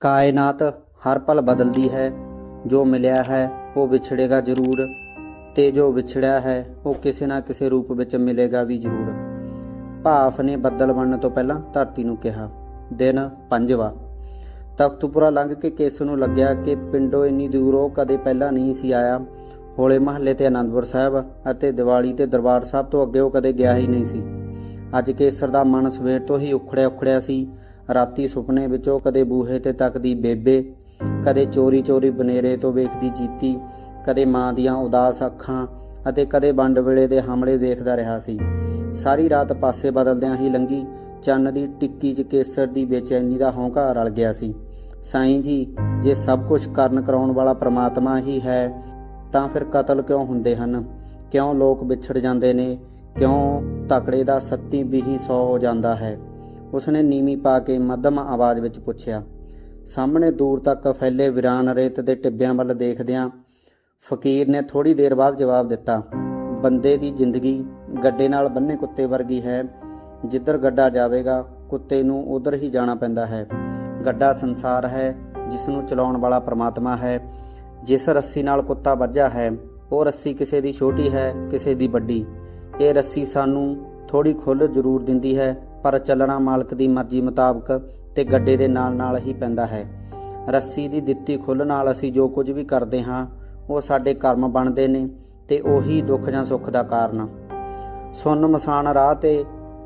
ਕਾਇਨਾਤ ਹਰ ਪਲ ਬਦਲਦੀ ਹੈ। ਜੋ ਮਿਲਿਆ ਹੈ, ਉਹ ਵਿਛੜੇਗਾ ਜ਼ਰੂਰ। ਤੇ ਜੋ ਵਿਛੜਿਆ ਹੈ, ਉਹ ਕਿਸੇ ਨਾ ਕਿਸੇ ਰੂਪ ਵਿੱਚ ਮਿਲੇਗਾ ਵੀ ਜ਼ਰੂਰ। ਭਾਫ ਨੇ ਬੱਦਲ ਬਣਨ ਤੋਂ ਪਹਿਲਾਂ ਧਰਤੀ ਨੂੰ ਕਿਹਾ, ਦਿਨ ਪੰਜਵਾ। ਤਖਤੂਪੁਰਾ ਲੰਘ ਕੇ ਕੇਸ ਨੂੰ ਲੱਗਿਆ ਕਿ ਪਿੰਡੋਂ ਇੰਨੀ ਦੂਰ ਉਹ ਕਦੇ ਪਹਿਲਾਂ ਨਹੀਂ ਸੀ ਆਇਆ? ਹੋਲੇ ਮਹੱਲੇ ਤੇ ਆਨੰਦਪੁਰ ਸਾਹਿਬ ਅਤੇ ਦੀਵਾਲੀ ਤੇ ਦਰਬਾਰ ਸਾਹਿਬ ਤੋਂ ਅੱਗੇ ਉਹ ਕਦੇ ਗਿਆ ਹੀ ਨਹੀਂ ਸੀ। ਅੱਜ ਕੇਸਰ ਦਾ ਮਨ ਸਵੇਰ ਤੋਂ ਹੀ ਉਖੜਿਆ ਉਖੜਿਆ ਸੀ। ਰਾਤੀ ਸੁਪਨੇ ਵਿੱਚੋਂ ਕਦੇ ਬੂਹੇ ਤੇ ਤੱਕਦੀ ਬੇਬੇ, ਕਦੇ ਚੋਰੀ ਚੋਰੀ ਬਨੇਰੇ ਤੋਂ ਵੇਖਦੀ ਜੀਤੀ, ਕਦੇ ਮਾਂ ਦੀਆਂ ਉਦਾਸ ਅੱਖਾਂ ਅਤੇ ਕਦੇ ਵੰਡ ਵੇਲੇ ਦੇ ਹਮਲੇ ਵੇਖਦਾ ਰਿਹਾ ਸੀ। ਸਾਰੀ ਰਾਤ ਪਾਸੇ ਬਦਲਦਿਆਂ ਹੀ ਲੰਗੀ ਚੰਨ ਦੀ ਟਿੱਕੀ 'ਚ ਕੇਸਰ ਦੀ ਬੇਚੈਨੀ ਦਾ ਹੌਂਕਾ ਰਲ ਗਿਆ ਸੀ। ਸਾਈਂ ਜੀ, ਜੇ ਸਭ ਕੁਝ ਕਰਨ ਕਰਾਉਣ ਵਾਲਾ ਪ੍ਰਮਾਤਮਾ ਹੀ ਹੈ, ਤਾਂ ਫਿਰ ਕਤਲ ਕਿਉਂ ਹੁੰਦੇ ਹਨ? ਕਿਉਂ ਲੋਕ ਵਿਛੜ ਜਾਂਦੇ ਨੇ? ਕਿਉਂ ਤਕੜੇ ਦਾ ਸੱਤੀ ਵੀਹੀ 100 ਹੋ ਜਾਂਦਾ ਹੈ? ਉਸਨੇ ਨੀਵੀਂ ਪਾ ਕੇ ਮੱਧਮ ਆਵਾਜ਼ ਵਿੱਚ ਪੁੱਛਿਆ, ਸਾਹਮਣੇ ਦੂਰ ਤੱਕ ਫੈਲੇ ਵਿਰਾਨ ਰੇਤ ਦੇ ਟਿੱਬਿਆਂ ਵੱਲ ਦੇਖਦਿਆਂ ਫਕੀਰ ਨੇ ਥੋੜੀ ਦੇਰ ਬਾਅਦ ਜਵਾਬ ਦਿੱਤਾ, ਬੰਦੇ ਦੀ ਜ਼ਿੰਦਗੀ ਗੱਡੇ ਨਾਲ ਬੰਨੇ ਕੁੱਤੇ ਵਰਗੀ ਹੈ। ਜਿੱਧਰ ਗੱਡਾ ਜਾਵੇਗਾ, ਕੁੱਤੇ ਨੂੰ ਉਧਰ ਹੀ ਜਾਣਾ ਪੈਂਦਾ ਹੈ। ਗੱਡਾ ਸੰਸਾਰ ਹੈ, ਜਿਸ ਨੂੰ ਚਲਾਉਣ ਵਾਲਾ ਪ੍ਰਮਾਤਮਾ ਹੈ। ਜਿਸ ਰੱਸੀ ਨਾਲ ਕੁੱਤਾ ਵੱਜਾ ਹੈ, ਉਹ ਰੱਸੀ ਕਿਸੇ ਦੀ ਛੋਟੀ ਹੈ, ਕਿਸੇ ਦੀ ਵੱਡੀ। ਇਹ ਰੱਸੀ ਸਾਨੂੰ ਥੋੜੀ ਖੁੱਲ ਜ਼ਰੂਰ ਦਿੰਦੀ ਹੈ। ਪਰ ਚੱਲਣਾ ਮਾਲਕ ਦੀ ਮਰਜ਼ੀ ਮੁਤਾਬਕ ਤੇ ਗੱਡੇ ਦੇ ਨਾਲ ਨਾਲ ਹੀ ਪੈਂਦਾ ਹੈ। ਰੱਸੀ ਦੀ ਦਿੱਤੀ ਖੁੱਲ ਨਾਲ ਅਸੀਂ ਜੋ ਕੁਝ ਵੀ ਕਰਦੇ ਹਾਂ, ਉਹ ਸਾਡੇ ਕਰਮ ਬਣਦੇ ਨੇ ਤੇ ਉਹੀ ਦੁੱਖ ਜਾਂ ਸੁੱਖ ਦਾ ਕਾਰਨ। ਸੁੰਨ ਮਸਾਨ ਰਾਹ ਤੇ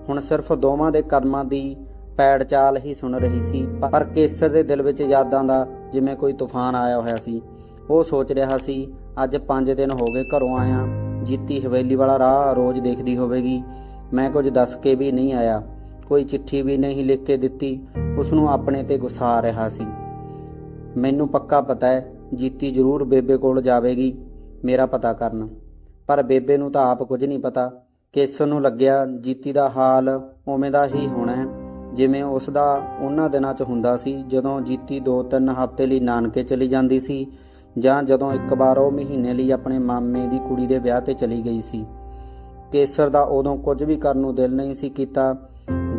ਹੁਣ ਸਿਰਫ ਦੋਵਾਂ ਦੇ ਕਰਮਾਂ ਦੀ ਪੈੜ ਚਾਲ ਹੀ ਸੁਣ ਰਹੀ ਸੀ, ਪਰ ਕੇਸਰ ਦੇ ਦਿਲ ਵਿੱਚ ਯਾਦਾਂ ਦਾ ਜਿਵੇਂ ਕੋਈ ਤੂਫਾਨ ਆਇਆ ਹੋਇਆ ਸੀ। ਉਹ ਸੋਚ ਰਿਹਾ ਸੀ, ਅੱਜ 5 ਦਿਨ ਹੋ ਗਏ ਘਰੋਂ ਆਇਆ, ਜੀਤੀ ਹਵੇਲੀ ਵਾਲਾ ਰਾਹ ਰੋਜ਼ ਦੇਖਦੀ ਹੋਵੇਗੀ। ਮੈਂ ਕੁਝ ਦੱਸ ਕੇ ਵੀ ਨਹੀਂ ਆਇਆ। ਕੋਈ ਚਿੱਠੀ ਵੀ ਨਹੀਂ ਲਿਖ ਕੇ ਦਿੱਤੀ ਉਸ ਨੂੰ ਆਪਣੇ ਤੇ ਗੁੱਸਾ ਆ ਰਿਹਾ ਸੀ। ਮੈਨੂੰ ਪੱਕਾ ਪਤਾ ਹੈ, ਜੀਤੀ ਜ਼ਰੂਰ ਬੇਬੇ ਕੋਲ ਜਾਵੇਗੀ, ਮੇਰਾ ਪਤਾ ਕਰਨ। ਪਰ ਬੇਬੇ ਨੂੰ ਤਾਂ ਆਪ ਕੁਝ ਨਹੀਂ ਪਤਾ ਕੇਸਰ ਨੂੰ ਲੱਗਿਆ ਜੀਤੀ ਦਾ ਹਾਲ ਉਵੇਂ ਦਾ ਹੀ ਹੋਣਾ ਹੈ, ਜਿਵੇਂ ਉਸ ਦਾ ਉਹਨਾਂ ਦਿਨਾਂ 'ਚ ਹੁੰਦਾ ਸੀ, ਜਦੋਂ ਜੀਤੀ 2-3 ਹਫ਼ਤੇ ਲਈ ਨਾਨਕੇ ਚਲੀ ਜਾਂਦੀ ਸੀ, ਜਾਂ ਜਦੋਂ ਇੱਕ ਵਾਰ ਉਹ ਮਹੀਨੇ ਲਈ ਆਪਣੇ ਮਾਮੇ ਦੀ ਕੁੜੀ ਦੇ ਵਿਆਹ ਤੇ ਚਲੀ ਗਈ ਸੀ। ਕੇਸਰ ਦਾ ਉਦੋਂ ਕੁਝ ਵੀ ਕਰਨ ਨੂੰ ਦਿਲ ਨਹੀਂ ਸੀ ਕੀਤਾ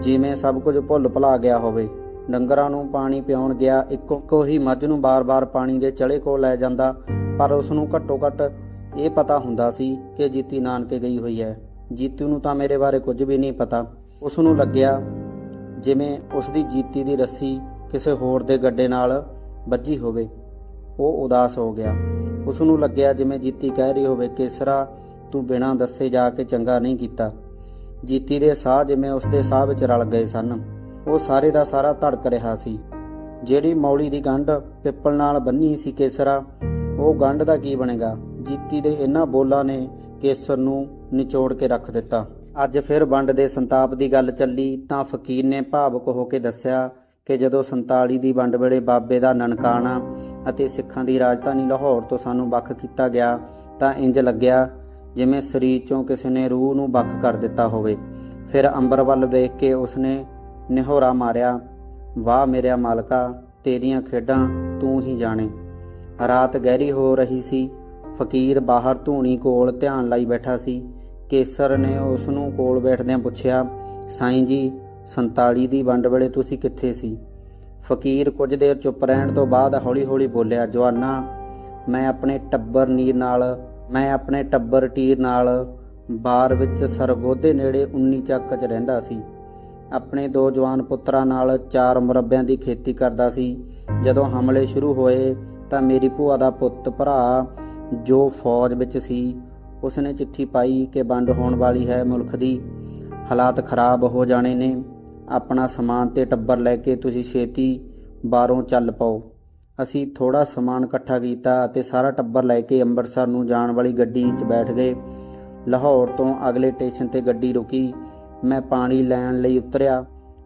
ਜਿਵੇਂ ਸਭ ਕੁਝ ਭੁੱਲ ਭੁਲਾ ਗਿਆ ਹੋਵੇ, ਡੰਗਰਾਂ ਨੂੰ ਪਾਣੀ ਪਿਆਉਣ ਗਿਆ, ਇੱਕੋ ਇੱਕੋ ਹੀ ਮੱਝ ਨੂੰ ਬਾਰ-ਬਾਰ ਪਾਣੀ ਦੇ ਚਲੇ ਕੋਲ ਲੈ ਜਾਂਦਾ, ਪਰ ਉਸ ਨੂੰ ਘੱਟੋ-ਘੱਟ ਇਹ ਪਤਾ ਹੁੰਦਾ ਸੀ ਕਿ ਜੀਤੀ ਨਾਨਕੇ ਗਈ ਹੋਈ ਹੈ। ਜੀਤੂ ਨੂੰ ਤਾਂ ਮੇਰੇ ਬਾਰੇ ਕੁਝ ਵੀ ਨਹੀਂ ਪਤਾ। ਉਸ ਨੂੰ ਲੱਗਿਆ ਜਿਵੇਂ ਉਸ ਦੀ ਜੀਤੀ ਦੀ ਰੱਸੀ ਕਿਸੇ ਹੋਰ ਦੇ ਗੱਡੇ ਨਾਲ ਵੱਜੀ ਹੋਵੇ। ਉਹ ਉਦਾਸ ਹੋ ਗਿਆ। ਉਸ ਨੂੰ ਲੱਗਿਆ ਜਿਵੇਂ ਜੀਤੀ ਕਹਿ ਰਹੀ ਹੋਵੇ ਕਿ ਸਰਾ ਤੂੰ ਬਿਨਾਂ ਦੱਸੇ ਜਾ ਕੇ ਚੰਗਾ ਨਹੀਂ ਕੀਤਾ। ਜੀਤੀ ਦੇ ਸਾਹ ਜਿਵੇਂ ਉਸ ਦੇ ਸਾਹ ਵਿੱਚ ਰਲ ਗਏ ਸਨ। ਉਹ ਸਾਰੇ ਦਾ ਸਾਰਾ ਧੜਕ ਰਿਹਾ ਸੀ। ਜਿਹੜੀ ਮੌਲੀ ਦੀ ਗੰਢ ਪਿੱਪਲ ਨਾਲ ਬੰਨੀ ਸੀ ਕੇਸਰਾ, ਉਹ ਗੰਢ ਦਾ ਕੀ ਬਣੇਗਾ? ਜੀਤੀ ਦੇ ਇਹਨਾਂ ਬੋਲਾਂ ਨੇ ਕੇਸਰ ਨੂੰ ਨਿਚੋੜ ਕੇ ਰੱਖ ਦਿੱਤਾ। ਅੱਜ ਫਿਰ ਵੰਡ ਦੇ ਸੰਤਾਪ ਦੀ ਗੱਲ ਚੱਲੀ ਤਾਂ ਫਕੀਰ ਨੇ ਭਾਵੁਕ ਹੋ ਕੇ ਦੱਸਿਆ ਕਿ ਜਦੋਂ 47 ਦੀ ਵੰਡ ਵੇਲੇ ਬਾਬੇ ਦਾ ਨਨਕਾਣਾ ਅਤੇ ਸਿੱਖਾਂ ਦੀ ਰਾਜਧਾਨੀ ਲਾਹੌਰ ਤੋਂ ਸਾਨੂੰ ਵੱਖ ਕੀਤਾ ਗਿਆ ਤਾਂ ਇੰਜ ਲੱਗਿਆ ਜਿਵੇਂ ਸਰੀਰ ਚੋਂ ਕਿਸੇ ਨੇ ਰੂਹ ਨੂੰ ਵੱਖ ਕਰ ਦਿੱਤਾ ਹੋਵੇ, ਫਿਰ ਅੰਬਰ ਵੱਲ ਵੇਖ ਕੇ ਉਸਨੇ ਨਿਹੋਰਾ ਮਾਰਿਆ, ਵਾਹ ਮੇਰਿਆ ਮਾਲਕਾ, ਤੇਰੀਆਂ ਖੇਡਾਂ ਤੂੰ ਹੀ ਜਾਣੇ। ਰਾਤ ਗਹਿਰੀ ਹੋ ਰਹੀ ਸੀ, ਫਕੀਰ ਬਾਹਰ ਧੂਣੀ ਕੋਲ ਧਿਆਨ ਲਈ ਬੈਠਾ ਸੀ। ਕੇਸਰ ਨੇ ਉਸ ਨੂੰ ਕੋਲ ਬੈਠਦਿਆਂ ਪੁੱਛਿਆ, ਸਾਈਂ ਜੀ 47 ਦੀ ਵੰਡ ਵੇਲੇ ਤੁਸੀਂ ਕਿੱਥੇ ਸੀ? ਫਕੀਰ ਕੁਝ ਦੇਰ ਚੁੱਪ ਰਹਿਣ ਤੋਂ ਬਾਅਦ ਹੌਲੀ-ਹੌਲੀ ਬੋਲਿਆ, ਜਵਾਨਾ, ਮੈਂ ਆਪਣੇ ਟੱਬਰ ਨੀਰ ਨਾਲ ਮੈਂ ਆਪਣੇ ਟੱਬਰ ਟੀਰ ਨਾਲ ਬਾਰ ਵਿੱਚ ਸਰਗੋਧੇ ਨੇੜੇ 19 ਚੱਕ 'ਚ ਰਹਿੰਦਾ ਸੀ। ਆਪਣੇ ਦੋ ਜਵਾਨ ਪੁੱਤਰਾਂ ਨਾਲ ਚਾਰ ਮੁਰੱਬਿਆਂ ਦੀ ਖੇਤੀ ਕਰਦਾ ਸੀ। ਜਦੋਂ ਹਮਲੇ ਸ਼ੁਰੂ ਹੋਏ ਤਾਂ ਮੇਰੀ ਭੂਆ ਦਾ ਪੁੱਤ ਭਰਾ ਜੋ ਫੌਜ ਵਿੱਚ ਸੀ, ਉਸਨੇ ਚਿੱਠੀ ਪਾਈ ਕਿ ਵੰਡ ਹੋਣ ਵਾਲੀ ਹੈ ਮੁਲਕ ਦੀ। ਹਾਲਾਤ ਖਰਾਬ ਹੋ ਜਾਣੇ ਨੇ। ਆਪਣਾ ਸਮਾਨ ਤੇ ਟੱਬਰ ਲੈ ਕੇ ਤੁਸੀਂ ਛੇਤੀ ਬਾਹਰੋਂ ਚੱਲ ਪਾਓ। ਅਸੀਂ ਥੋੜਾ ਸਮਾਨ ਇਕੱਠਾ ਕੀਤਾ ਅਤੇ ਸਾਰਾ ਟੱਬਰ ਲੈ ਕੇ ਅੰਮ੍ਰਿਤਸਰ ਨੂੰ ਜਾਣ ਵਾਲੀ ਗੱਡੀ 'ਚ ਬੈਠ ਗਏ। ਲਾਹੌਰ ਤੋਂ ਅਗਲੇ ਸਟੇਸ਼ਨ ਤੇ ਗੱਡੀ ਰੁਕੀ। ਮੈਂ ਪਾਣੀ ਲੈਣ ਲਈ ਉਤਰਿਆ।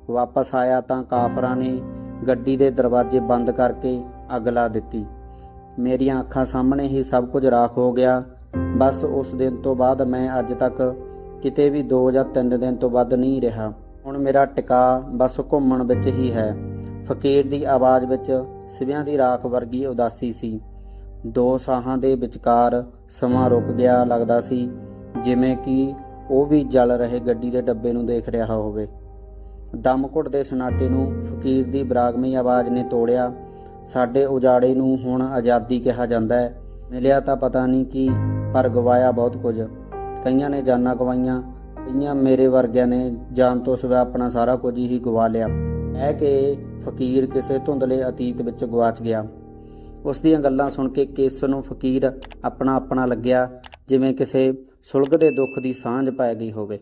ਵਾਪਸ ਆਇਆ ਤਾਂ ਕਾਫਰਾਂ ਨੇ ਗੱਡੀ ਦੇ ਦਰਵਾਜ਼ੇ ਬੰਦ ਕਰਕੇ ਅੱਗ ਲਾ ਦਿੱਤੀ। ਮੇਰੀਆਂ ਅੱਖਾਂ ਸਾਹਮਣੇ ਹੀ ਸਭ ਕੁਝ ਰਾਖ ਹੋ ਗਿਆ। ਬਸ ਉਸ ਦਿਨ ਤੋਂ ਬਾਅਦ ਮੈਂ ਅੱਜ ਤੱਕ ਕਿਤੇ ਵੀ 2 ਜਾਂ 3 ਦਿਨ ਤੋਂ ਵੱਧ ਨਹੀਂ ਰਿਹਾ। ਹੁਣ ਮੇਰਾ ਟਿਕਾ ਬਸ ਘੁੰਮਣ ਵਿੱਚ ਹੀ ਹੈ। ਫਕੀਰ ਦੀ ਆਵਾਜ਼ ਵਿੱਚ ਸਿਵਿਆਂ ਦੀ ਰਾਖ ਵਰਗੀ ਉਦਾਸੀ ਸੀ। ਦੋ ਸਾਹਾਂ ਦੇ ਵਿਚਕਾਰ ਸਮਾਂ ਰੁਕ ਗਿਆ ਲੱਗਦਾ ਸੀ, ਜਿਵੇਂ ਕਿ ਉਹ ਵੀ ਜਲ ਰਹੇ ਗੱਡੀ ਦੇ ਡੱਬੇ ਨੂੰ ਦੇਖ ਰਿਹਾ ਹੋਵੇ। ਦਮ ਘੁੱਟਦੇ ਸਨਾਟੇ ਨੂੰ ਫਕੀਰ ਦੀ ਬਰਾਗਮਈ ਆਵਾਜ਼ ਨੇ ਤੋੜਿਆ। ਸਾਡੇ ਉਜਾੜੇ ਨੂੰ ਹੁਣ ਆਜ਼ਾਦੀ ਕਿਹਾ ਜਾਂਦਾ ਹੈ। ਮਿਲਿਆ ਤਾਂ ਪਤਾ ਨਹੀਂ ਕੀ, ਪਰ ਗਵਾਇਆ ਬਹੁਤ ਕੁਝ। ਕਈਆਂ ਨੇ ਜਾਨਾਂ ਗਵਾਈਆਂ, ਕਈਆਂ ਮੇਰੇ ਵਰਗਿਆਂ ਨੇ ਜਾਨ ਤੋਂ ਸਿਵਾ ਆਪਣਾ ਸਾਰਾ ਕੁਝ ਹੀ ਗਵਾ ਲਿਆ। ਇਹ ਕਿ ਫਕੀਰ ਕਿਸੇ ਧੁੰਦਲੇ ਅਤੀਤ ਵਿੱਚ ਗਵਾਚ ਗਿਆ। ਉਸ ਦੀਆਂ ਗੱਲਾਂ ਸੁਣ ਕੇ ਕਿਸ ਨੂੰ ਫਕੀਰ ਆਪਣਾ ਆਪਣਾ ਲੱਗਿਆ, ਜਿਵੇਂ ਕਿਸੇ ਸੁਲਗ ਦੇ ਦੁੱਖ ਦੀ ਸਾਂਝ ਪੈ ਗਈ ਹੋਵੇ।